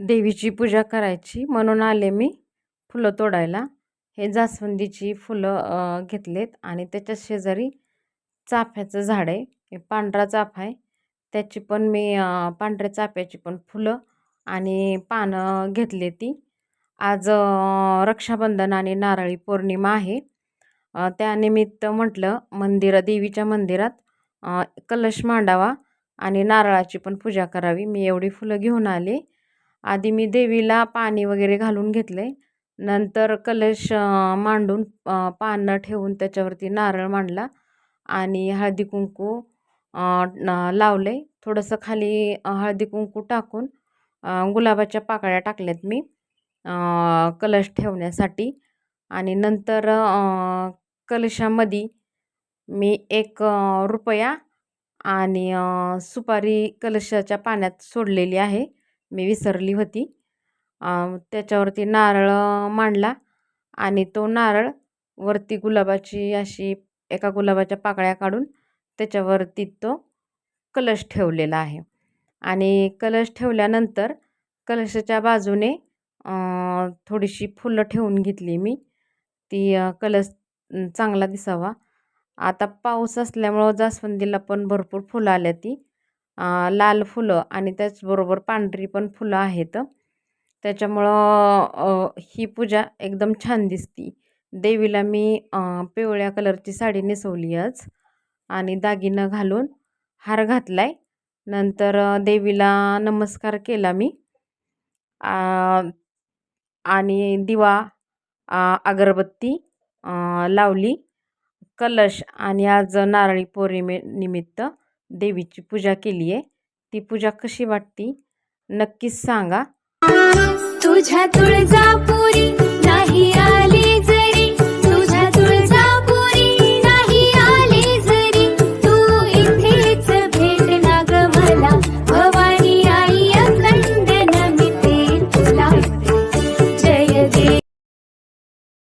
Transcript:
देवीची पूजा करायची. म्हणून आले मी फुलं तोडायला. हे जास्वंदीची फुलं घेतलेत आणि त्याच्या शेजारी चाफ्याचं झाड आहे. हे पांढरा चाफा आहे. त्याची पण मी पांढऱ्या चाफ्याची पण फुलं आणि पानं घेतली ती. आज रक्षाबंधन आणि नारळी पौर्णिमा आहे. त्यानिमित्त म्हटलं मंदिर देवीच्या मंदिरात कलश मांडावा आणि नारळाची पण पूजा करावी. मी एवढी फुलं घेऊन आले. आधी मी देवीला पाणी वगैरे घालून घेतले नंतर कलश मांडून पानं ठेवून त्याच्यावरती नारळ मांडला आणि हळदी कुंकू लावले थोडंसं खाली हळदी कुंकू टाकून गुलाबाच्या पाकळ्या टाकल्यात मी कलश ठेवण्यासाठी. आणि नंतर कलशामध्ये मी एक रुपया आणि सुपारी कलशाच्या पाण्यात सोडलेली आहे. मी विसरली होती. त्याच्यावरती नारळ मांडला आणि तो नारळ वरती गुलाबाची अशी एका गुलाबाच्या पाकळ्या काढून त्याच्यावरती तो कलश ठेवलेला आहे. आणि कलश ठेवल्यानंतर कलशाच्या बाजूने थोडीशी फुलं ठेवून घेतली मी. ती कलश चांगला दिसावा. आता पाऊस असल्यामुळं जास्वंदीला पण भरपूर फुलं आल्या ती. लाल फुलं आणि त्याचबरोबर पांढरी पण फुलं आहेत. त्याच्यामुळं ही पूजा एकदम छान दिसती. देवीला मी पिवळ्या कलरची साडी नेसवली आज आणि दागिनं घालून हार घातलाय. नंतर देवीला नमस्कार केला मी. आणि दिवा अगरबत्ती लावली. कलश आणि आज नारळी पौर्णिमे निमित्त देवीची पूजा केली आहे. ती पूजा कशी वाटती? नक्कीच सांगा. तुझ्या तुळजापूर